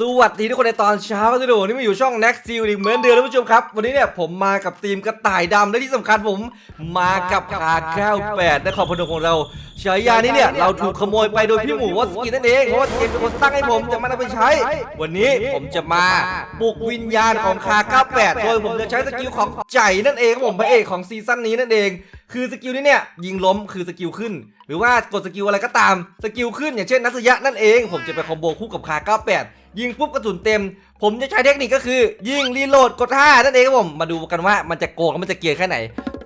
สวัสดีทุกคนในตอนเช้ากันด้วยนี่มาอยู่ช่อง Next s e a l อีกเหมือนเดิมท่านผู้ชมครับ วันนี้เนี่ยผมมากับทีมกระต่ายดำและที่สำคัญผมมากับขา98และขอบพนมของเราฉายานี้เนี่ยเราถูกขโมยไปโดยพี่หมูวัสกินนั่นเองเพราะว่าเกมเป็นคนตั้งให้ผมจะมาเอาไปใช้ วันนี้ผมจะมาปลุกวิญญาณของคา98โดยผมจะใช้สกิลของใจนั่นเองครับผมพระเอกของซีซั่นนี้นั่นเอง คือสกิลนี้เนี่ยยิงล้มคือสกิลขึ้น หรือว่ากดสกิลอะไรก็ตามสกิลขึ้นอย่างเช่นนัสยะนั่นเอง ผมจะไปคอมโบคู่กับคา98 ยิงปุ๊บกระสุนเต็ม ผมจะใช้เทคนิคก็คือ ยิงรีโหลดกด5นั่นเองครับผมมาดูกันว่ามันจะโกงมันจะเกลียร์แค่ไหน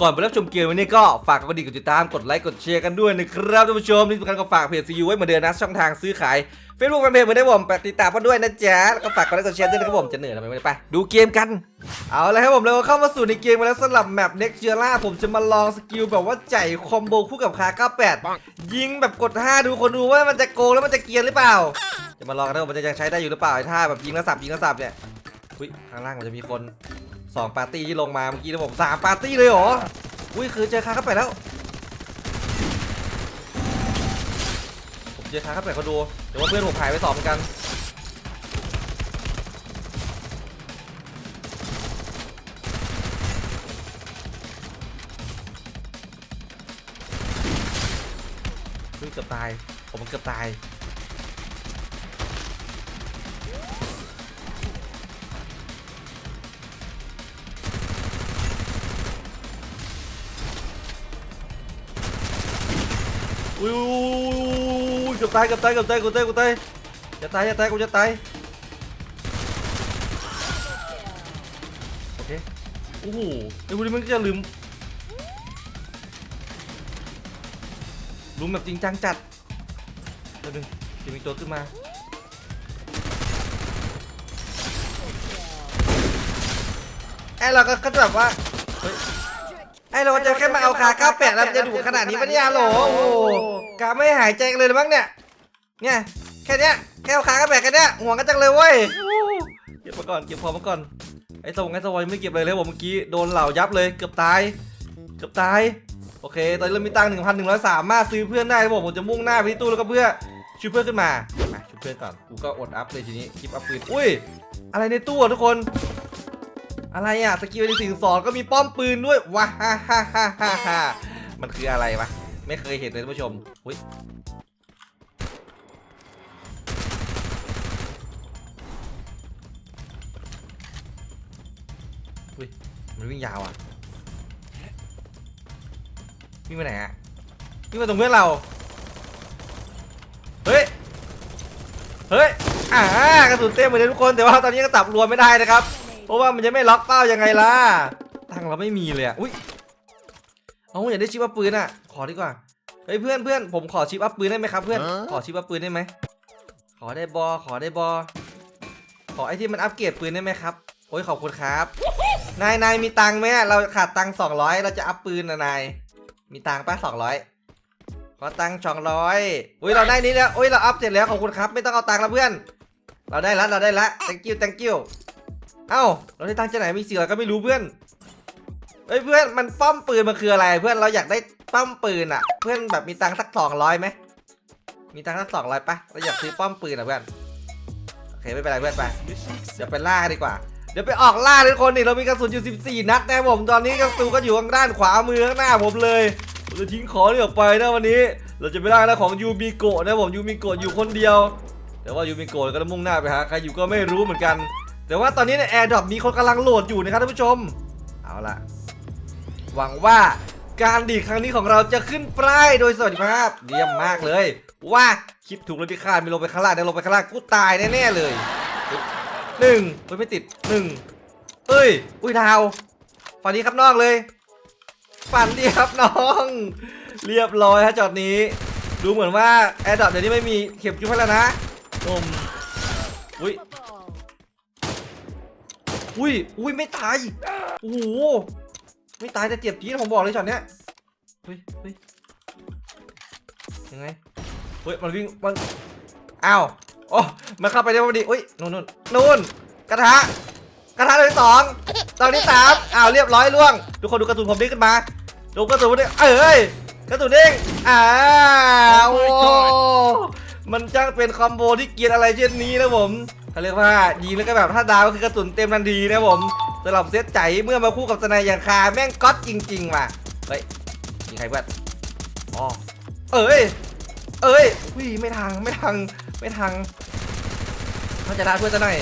ก่อนไปรับชมเกมวันนี้ก็ฝากกดกระดิ่งกดติดตามกดไลค์กดแชร์กันด้วยนะครับท่านผู้ชมที่สำคัญก็ฝากเพจซีอูไว้เหมือนเดิมนะช่องทางซื้อขาย เฟซบุ๊กแฟนเพจเหมือนเดิมผมไปติดตามกันด้วยนะจ๊ะแล้วก็ฝากกดไลค์กดแชร์ด้วยนะครับผมจะเหนื่อยทำไมไม่ได้ไปดูเกมกัน เอาละครับผมเราเข้ามาสู่ในเกมมาแล้วสำหรับแมปเน็กเจล่าผมจะมาลองสกิลแบบว่าใจคอมโบคู่กับคา98 ยิงแบบกด 5 ดูคนดูว่ามันจะโกงแล้วมันจะเกียนหรือเปล่า จะมาลองกันนะว่ามันจะยังใช้ได้อยู่หรือเปล่าไอ้ท่าแบบยิงแล้วสับยิงแล้วสับเนี่ยอุ้ยข้างล่างมันจะมีคนสองปาร์ตี้ที่ลงมาเมื่อกี้นะผมสามปาร์ตี้เลยเหรออุ้ยคือเจอคา98แล้ว ผมเจอคา98เขาดูแต่ว่าเพื่อนผมหายไปสอบเหมือนกันเฮ้ยเกือบตาย ผมเกือบตาย อุ้ยเกือบตายเกือบตายเกือบตายเกือบตายเกือบตายอย่าตายอย่าตายกูจะตายโอเคโอ้โหไอ้พวกนี้มันก็จะลืมรุมแบบจริงจังจัดเดี๋ยวนึงจะมีตัวขึ้นมาไอ้เราก็ก็แบบว่าเฮ้ยไอเราจะแค่มาเอาขาก้าแปดแล้วจะดูขนาดนี้ปะเนี่ยโหลโอ้โหกาไม่หายใจเลยหรือมั้งเนี่ย เนี่ยแค่เนี้ยแค่เอาขาก้าแปดแค่เนี้ยห่วงกันจังเลยเว้ยเก็บมาก่อนเก็บพอมาก่อนไอ้สวงไอ้สวอยไม่เก็บเลยเลยผมเมื่อกี้โดนเหล่ายับเลยเกือบตายเกือบตายโอเค ตอนนี้เรามีตังค์หนึ่งพันหนึ่งร้อยสามารถซื้อเพื่อนได้ผมผมจะมุ่งหน้าไปที่ตู้แล้วก็เพื่อช่วยเพื่อนขึ้นมามาช่วยเพื่อนก่อนกูก็อดอัพเลยทีนี้คลิปอัพปืนอุ้ยอะไรในตู้อะทุกคน อะไรอะสกิลในสิ่งสองก็มีป้อมปืนด้วยว้าฮ่าฮ่าฮ่าฮ่ามันคืออะไรวะไม่เคยเห็นเลยท่านผู้ชมอุ้ย มันวิ่งยาวอะวิ่งไปไหนอะวิ่งมาตรงเพื่อนเรา เฮ้ย เฮ้ย อ่ากระสุนเต็มเหมือนเดิมทุกคน แต่ว่าตอนนี้ก็ตับรวมไม่ได้นะครับ เพราะว่ามันจะไม่ล็อกเป้ายังไงล่ะตังค์เราไม่มีเลยอะอุ้ย เอาอยากได้ชิปอัพปืนอะขอดีกว่า เฮ้ยเพื่อนเพื่อนผมขอชิปอัพปืนได้ไหมครับเพื่อน ขอชิปอัพปืนได้ไหม ขอได้บอ ขอได้บอ ขอไอที่มันอัปเกรดปืนได้ไหมครับ โอ้ยขอบคุณครับ นายนายมีตังค์ไหมอะเราขาดตังค์สองร้อยเราจะอัพปืนนะนาย มีตังค์ป้าสองร้อยขอตังค์สองร้อยอุ้ยเราได้นี้แล้วอุ้ยเราอัพเสร็จแล้วขอบคุณครับ ไม่ต้องเอาตังค์แล้วเพื่อน เราได้ละเราได้ละ thank you thank you เอ้าเราได้ตังค์จากไหนมีเสิ่งอก็ไม่รู้เพื่อนเฮ้ยเพื่อนมันป้อมปืนมันคืออะไร เพื่อนเราอยากได้ป้อมปืนอะเพื่อนแบบมีตังค์สักสองร้อยไหมมีตังค์สักสองร้อยปะเราอยากซื้อป้อมปืนอะเพื่อนโอเคไม่เป็นไรเพื่อนไปเดี๋ยวไปล่าดีกว่า เดี๋ยวไปออกล่าทุกคนนี่เรามีกระสุนอยู่ 14 นัดนะผมตอนนี้กระสุนก็อยู่ข้างด้านขวามือข้างหน้าผมเลยผมจะทิ้งของนี่ออกไปนะวันนี้ เราจะไปล่าหน้าของยูมิโกะนะผมยูมิโกะอยู่คนเดียว แต่ว่ายูมิโกะก็ต้องมุ่งหน้าไปหาใครอยู่ก็ไม่รู้เหมือนกัน แต่ว่าตอนนี้ในแอร์ดรอปมีคนกำลังโหลดอยู่นะครับท่านผู้ชม เอาล่ะ หวังว่าการดีดครั้งนี้ของเราจะขึ้นป้ายโดยสวัสดิภาพเยี่ยมมากเลย ว่าคิดถูกแล้วที่คาดไม่ลงไปข้างล่างได้ลงไปข้างล่างกูตายแน่ๆเลย หนึ่งเฮ้ยไม่ติดหนึ่งเอ้ย อุ้ยดาวฝันดีครับน้องเลย ฝันดีครับน้อง เรียบร้อยฮะจอดนี้ ดูเหมือนว่าแอร์ดรอปเดี๋ยวนี้ไม่มีเข็มจุ๊บให้แล้วนะนมอุ้ย อุ้ย อุ้ยไม่ตาย โอ้โห ไม่ตายแต่เจ็บจี๊ดผมบอกเลยช็อตเนี้ย เฮ้ยเฮ้ยยังไง เฮ้ยมันวิ่งมัน อ้าว โอ้มันเข้าไปได้พอดี อุ้ยนู่นนู่นนู่นกระทะ กระทะตัวที่สองตัวที่สามอ้าวเรียบร้อยล่วง ทุกคนดูกระสุนผมดิ้งขึ้นมาดูกระสุนผมดิ้งเอ้ยกระสุนดิ้งอ้าวโอ้มันจ้างเป็นคอมโบที่เกรียนอะไรเช่นนี้นะผมเขาเรียกว่ายิงแล้วก็แบบถ้าดาวก็คือกระสุนเต็มทันทีนะครับผมสำหรับเซตใจเมื่อมาคู่กับสไนอย่างคาแม่งก๊อตจริงๆว่ะเฮ้ยยิงใครเพื่อนอ๋อเอ้ย เอ้ยอุ้ยไม่ทางไม่ทาง ไม่ทางเขาจะได้เพื่อนจะหน่อย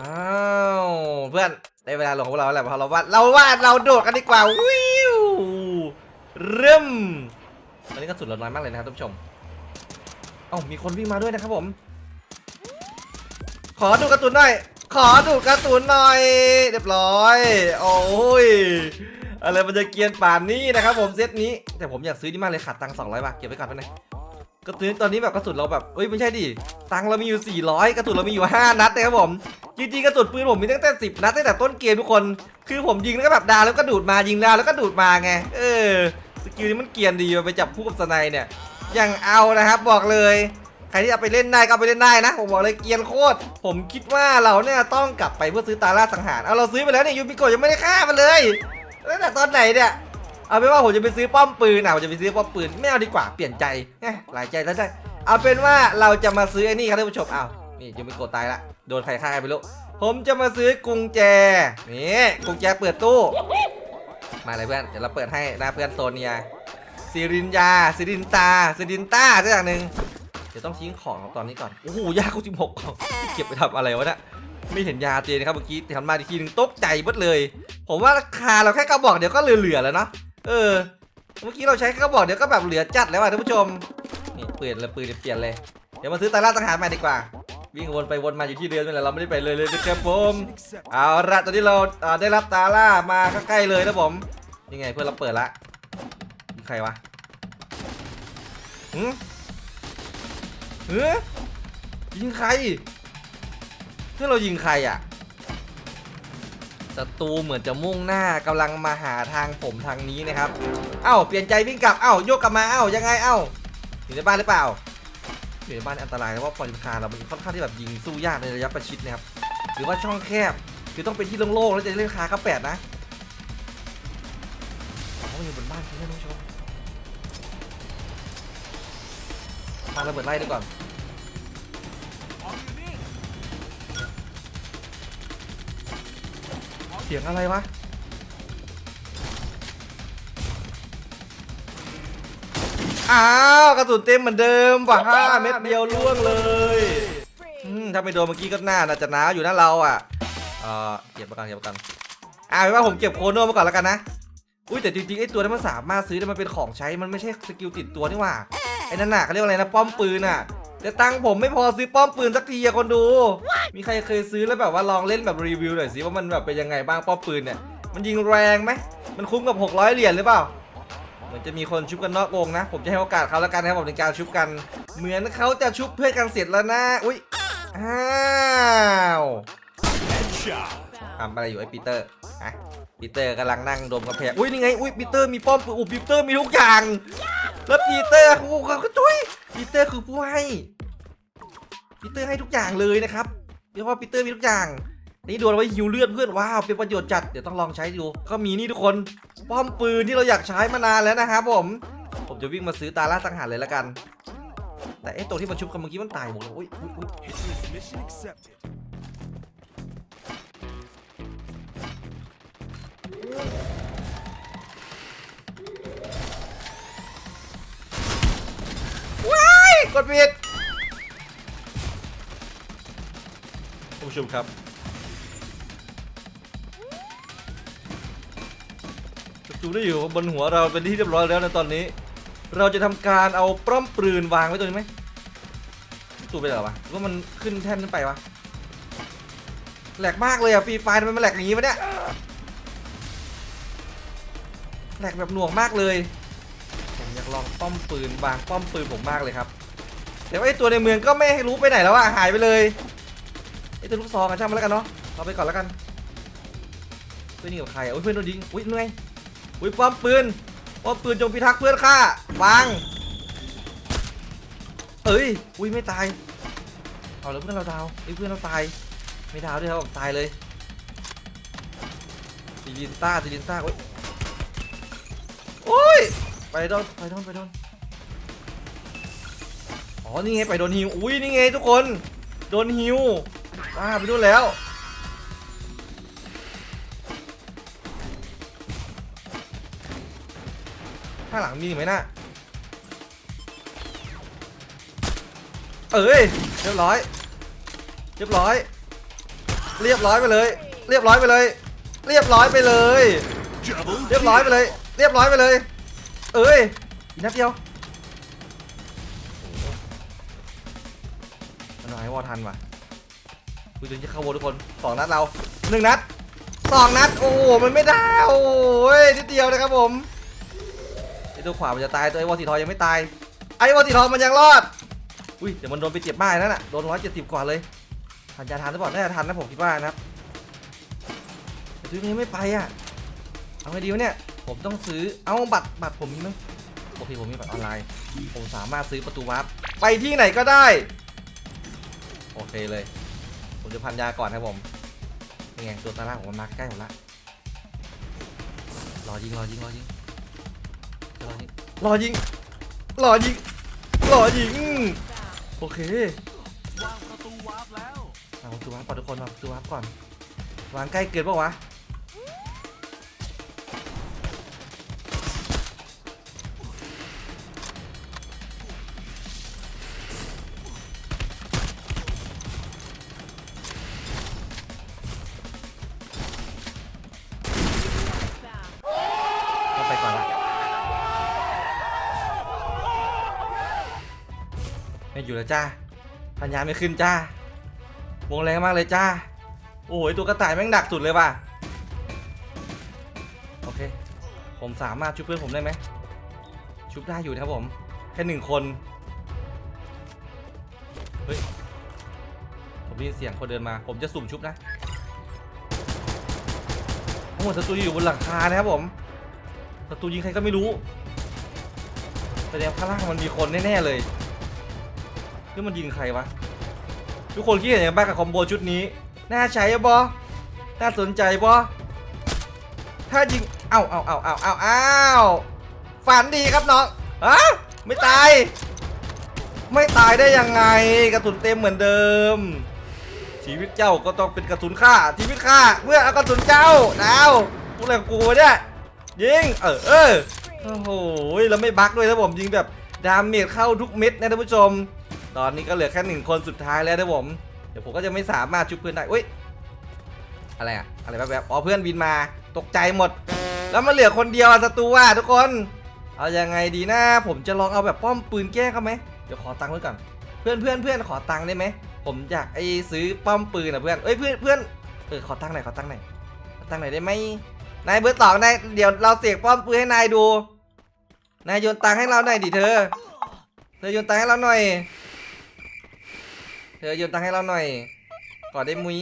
อ้าวเพื่อนได้เวลาลงของพวกเราแล้วเพราะเราว่าเราว่าเราโดดกันดีกว่าวิวเริ่มตอนนี้กระสุนเราน้อยมากเลยนะครับท่านผู้ชมเอ้ามีคนวิ่งมาด้วยนะครับผม ขอดูกร์ตูนหน่อย ขอดูกร์ตูนหน่อย เรียบร้อย โอ้ยอะไรมันจะเกียนป่านนี้นะครับผมเซตนี้แต่ผมอยากซื้อนี่มากเลยขาดตังค์200บาทเก็บไว้ก่อนไปไหนอย กระสุนตอนนี้แบบกระสุนเราแบบเอ้ยไม่ใช่ดิตังเรามีอยู่ 400 กระสุนเรามีอยู่ 5 นัดนะครับผมจริงๆกระสุนปืนผมมีตั้งแต่ 10 นัดตั้งแต่ต้นเกมทุกคน คือผมยิงแล้วก็แบบดาแล้วก็ดูดมายิงดาแล้วก็ดูดมาไง เออสกิลนี้มันเกียนดีไปจับคู่กับสไนเนี่ยยังเอานะครับบอกเลยใครที่เอาไปเล่นได้ก็ไปเล่นได้นะ ผมบอกเลยเกียนโคตร ผมคิดว่าเราเนี่ยต้องกลับไปเพื่อซื้อตาล่าสังหาร เอาเราซื้อไปแล้วเนี่ยยูมิโกยังไม่ได้ฆ่ามันเลยตั้งแต่ตอนไหนเนี่ย เอาเป็นว่าผมจะไปซื้อป้อมปืนอะผมจะไปซื้อป้อมปืนไม่เอาดีกว่าเปลี่ยนใจแหมหลายใจแล้วได้เอาเป็นว่าเราจะมาซื้อไอ้นี่ครับท่านผู้ชมเอานี่ยูมิโกะตายละโดนใครฆ่าไม่รู้ผมจะมาซื้อกุญแจนี่กุญแจเปิดตู้มาเลยเพื่อนเดี๋ยวเราเปิดให้นะเพื่อนโซเนียซิรินยาซิรินตาซิรินต้าสักอย่างหนึ่งเดี๋ยวต้องทิ้งของตอนนี้ก่อน โอ้โห ยาเขาจิบหกของ เก็บไปทำอะไรวะเนี่ย ไม่เห็นยาเจนครับเมื่อกี้ทำมาอีกทีหนึงตกใจหมดเลย ผมว่าราคาเราแค่กระบอกเดี๋ยวก็เหลือๆแล้วเนาะ เออ เมื่อกี้เราใช้กระบอกเดี๋ยวก็แบบเหลือจัดแล้วอะท่านผู้ชม นี่เปลี่ยนเลยปืนเปลี่ยนเลย เดี๋ยวมาซื้อตาล่าสังหารใหม่ดีกว่า วิ่งวนไปวนมาอยู่ที่เดิมนี่แหละเราไม่ได้ไปเลยเลยนะครับผม เอาละตอนนี้เราได้รับตาล่ามาใกล้ๆเลยนะผม ยังไงเพื่อนเราเปิดละใครวะหืมเฮ้ยยิงใคร เพื่อนเรายิงใครอะ ศัตรูเหมือนจะมุ่งหน้ากำลังมาหาทางผมทางนี้นะครับ เอ้าเปลี่ยนใจวิ่งกลับ เอ้าโยกกลับมา เอ้ายังไง เอ้าอยู่ในบ้านหรือเปล่าอยู่ในบ้านอันตรายเพราะปริมาเรามันค่อนข้างที่แบบยิงสู้ยากในระยะประชิดนะครับ หรือว่าช่องแคบ คือต้องเป็นที่โล่งๆแล้วจะเล่นคาข้าแปดนะเขาอยู่บนบ้านใช่ไหมท่านผู้ชมมาระเบิดไล่ดูก่อน เสียงอะไรวะ อ้าวกระสุนเต็มเหมือนเดิมว่ะห้าเม็ดเดียวล่วงเลยอืมถ้าไม่โดนเมื่อกี้ก็น่าน่าจะหนาวอยู่นะเราอะเออเก็บประกันเก็บประกันอ่าเป็นว่าผมเก็บโคโน่มาก่อนแล้วกันนะ อุ้ยแต่จริงๆไอ้ตัวนั้นมันสามารถซื้อได้มันเป็นของใช้มันไม่ใช่สกิลติดตัวนี่หว่าไอ้นั่นน่ะเขาเรียกว่าอะไรนะป้อมปืนน่ะ แต่ตังค์ผมไม่พอซื้อป้อมปืนสักทีอะคนดู มีใครเคยซื้อแล้วแบบว่าลองเล่นแบบรีวิวหน่อยสิว่ามันแบบเป็นยังไงบ้างป้อมปืนเนี่ย มันยิงแรงไหม มันคุ้มกับ 600 เหรียญหรือเปล่า เหมือนจะมีคนชุบกันนอกวงนะ ผมจะให้โอกาสเขาแล้วกันนะครับผมในการชุบกัน เหมือนเขาจะชุบเพื่อนกันเสร็จแล้วนะ อุ้ย อ้าวทำอะไรอยู่ไอ้ปีเตอร์อะปีเตอร์กำลังนั่งดมกระเพาะอุ้ยนี่ไง อุ้ยปีเตอร์มีป้อมปืนอุ้ยปีเตอร์มีทุกอย่าง แล้วปีเตอร์เขาเขาก็จุ้ยปีเตอร์คือผู้ให้ ปีเตอร์ให้ทุกอย่างเลยนะครับเรียกว่าปีเตอร์มีทุกอย่างนี่โดนไว้หิวเลือดเพื่อนว้าวเป็นประโยชน์จัดเดี๋ยวต้องลองใช้ดูก็มีนี่ทุกคนป้อมปืนที่เราอยากใช้มานานแล้วนะครับผมผมจะวิ่งมาซื้อตาล่าสังหารเลยละกัน แต่ไอ้ตัวที่มันชุบกันเมื่อกี้มันตายหมดเลยอุ้ยอุ๊ยอุ๊ยว้ายกดผิด ผู้ชมครับ ศัตรูได้อยู่บนหัวเราเป็นที่เรียบร้อยแล้วในตอนนี้ เราจะทำการเอาปล้อมปืนวางไว้ตรงนี้ไหมศัตรูไปไหนวะว่ามันขึ้นแท่นขึ้นไปวะแหลกมากเลยอะฟรีไฟทำไมมันแหลกอย่างนี้วะเนี่ยแหลกแบบหน่วงมากเลยผมอยากลองป้อมปืนวางป้อมปืนผมมากเลยครับแต่ว่าไอตัวในเมืองก็ไม่รู้ไปไหนแล้วอะหายไปเลย อตัวลูกซองอะช่างมันแล้วกันเนาะเอาไปก่อนแล้วกันเพื่อนนี่กับใครอะอุ้ยเพื่อนโดนยิงอุ้ยเหนื่อยอุ้ยป้อมปืนป้อมปืนจงพิทักษ์เพื่อนข้าวางเอ้ยอุ้ยไม่ตายเอาแล้วเพื่อนเราดาวไอยเพื่อนเราตายไม่ดาวด้วยครับตายเลยซีลินต้าซีลินต้าโอ้ยโอ้ยไปโดนไปโดนไปโดนอ๋อนี่ไงไปโดนฮิวอุ้ยนี่ไงทุกคนโดนฮิว อ่าไปดูแล้ว ข้างหลังมีไหมน่ะ เอ้ย เรียบร้อย เรียบร้อย เรียบร้อยไปเลย เรียบร้อยไปเลย เรียบร้อยไปเลย เรียบร้อยไปเลย เรียบร้อยไปเลย เอ้ยอีกนัดเดียวมันน้อยวอทันว่ะ คุยจนจะเข้าโวทุกคนสองนัดเราหนึ่งนัดสองนัด โอ้โหมันไม่ได้โอ้ยนิดเดียวนะครับผมไอตัวขวามันจะตายตัวไอวอสีทองยังไม่ตายไอวอสีทองมันยังรอดอุ้ยเดี๋ยวมันโดนไปเจ็บบ้ายนั่นน่ะโดนร้อยเจ็ดสิบกว่าเลยทันยาทันหรือเปล่าน่าจะทันนะผมคิดว่านะครับแต่ทีนี้ไม่ไปอะเอาไงดีวะเนี่ยผมต้องซื้อเอาบัตรบัตรผมมีไหมโอเคผมมีบัตรออนไลน์ ผมสามารถซื้อประตูวาร์ปไปที่ไหนก็ได้ โอเคเลย ผมจะพันยาก่อนครับผมนี่ไงตัวตาล่างของมันมาใกล้ผมละรอยิงรอยิงรอยิงรอยิงรอยิงรอยิงรอยิงโอเควางประตูวาร์ปแล้วเอาประตูวาร์ปก่อนทุกคนเอาประตูวาร์ปก่อนวางใกล้เกินปะวะ ไม่อยู่แล้วจ้าพันยาไม่ขึ้นจ้าวงแรงมากเลยจ้า โอ้ยตัวกระต่ายแม่งดักสุดเลยว่ะ โอเค ผมสามารถชุบเพื่อนผมได้ไหม ชุบได้อยู่นะครับผม แค่หนึ่งคน เฮ้ย ผมได้ยินเสียงคนเดินมา ผมจะสุ่มชุบนะโอ้โหศัตรูอยู่บนหลังคานะครับผมศัตรูยิงใครก็ไม่รู้ แสดงข้างล่างมันมีคนแน่ๆเลย นี่มันยิงใครวะ ทุกคนคิดเห็นยังไงบ้างกับคอมโบชุดนี้ น่าใช้บอน่าสนใจบอถ้ายิง เอ้าเอ้าเอ้าเอ้าเอ้าเอ้าฝันดีครับน้องฮะไม่ตาย ไม่ตายได้ยังไง กระสุนเต็มเหมือนเดิม ชีวิตเจ้าก็ต้องเป็นกระสุนฆ่าชีวิตฆ่าเมื่อเอากระสุนเจ้าดาวพวกอะไรกูเนี่ยยิง เออเออโอ้โหแล้วไม่บักด้วยนะผมยิงแบบดาเมจเข้าทุกเม็ดนะท่านผู้ชม ตอนนี้ก็เหลือแค่หนึ่งคนสุดท้ายแล้วนะผม เดี๋ยวผมก็จะไม่สามารถชุบเพื่อนได้อุ้ย อะไรอะอะไรแบบแบบอ๋อเพื่อนบินมา ตกใจหมด แล้วมันเหลือคนเดียวอะศัตรูว่ะทุกคน เอายังไงดีนะผมจะลองเอาแบบป้อมปืนแก้เขาไหมเดี๋ยวขอตังค์ไว้ก่อน เพื่อนเพื่อนเพื่อนขอตังค์ได้ไหม ผมอยากไอ้ซื้อป้อมปืนอะเพื่อน เอ้ยเพื่อนเพื่อนเออขอตังค์หน่อยขอตังค์หน่อยขอตังค์หน่อยได้ไหมนายเบอร์สองนายเดี๋ยวเราเสกป้อมปืนให้นายดู นายโยนตังค์ให้เราหน่อยดิเธอ เธอโยนตังค์ให้เราหน่อย อโยนตังค์ให้เราหน่อย ขอได้มุ้ย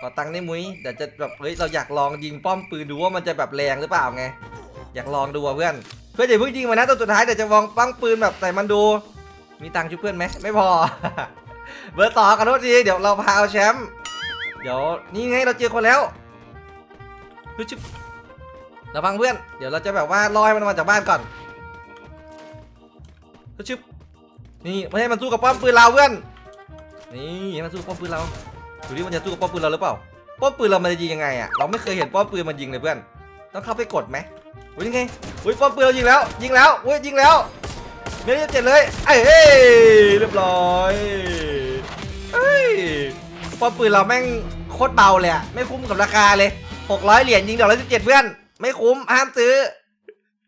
ขอตังค์ได้มุ้ยเดี๋ยวจะแบบเฮ้ยเราอยากลองยิงป้อมปืนดูว่ามันจะแบบแรงหรือเปล่าไง อยากลองดูอะเพื่อน เพื่อนอย่าเพิ่งยิงมานะตัวสุดท้ายเดี๋ยวจะวางป้องปืนแบบใส่มันดู มีตังค์ช่วยเพื่อนไหมไม่พอ เบอร์ต่อขอโทษทีเดี๋ยวเราพาเอาแชมป์ เดี๋ยวนี่ไงเราเจอคนแล้วเฮ้ยชิบระวังเพื่อน เดี๋ยวเราจะแบบว่าลอยมันมาจากบ้านก่อนเฮ้ยชิบนี่ไม่ให้มันสู้กับป้อมปืนเราเพื่อน นี่มันสู้ป้อมปืนเราดูดิมันจะสู้กับป้อมปืนเราหรือเปล่าป้อมปืนเรามันจะยิงยังไงอะเราไม่เคยเห็นป้อมปืนมันยิงเลยเพื่อน ต้องเข้าไปกดไหมอุ้ยยังไงอุ้ยป้อมปืนเรายิงแล้ว ยิงแล้วอุ้ยยิงแล้วเมลี่เจ็ดเลยเอ้ยเรียบร้อยเอ้ยป้อมปืนเราแม่งโคตรเบาเลยอะไม่คุ้มกับราคาเลย600เหรียญยิงดอกละ17เพื่อน ไม่คุ้มห้ามซื้อ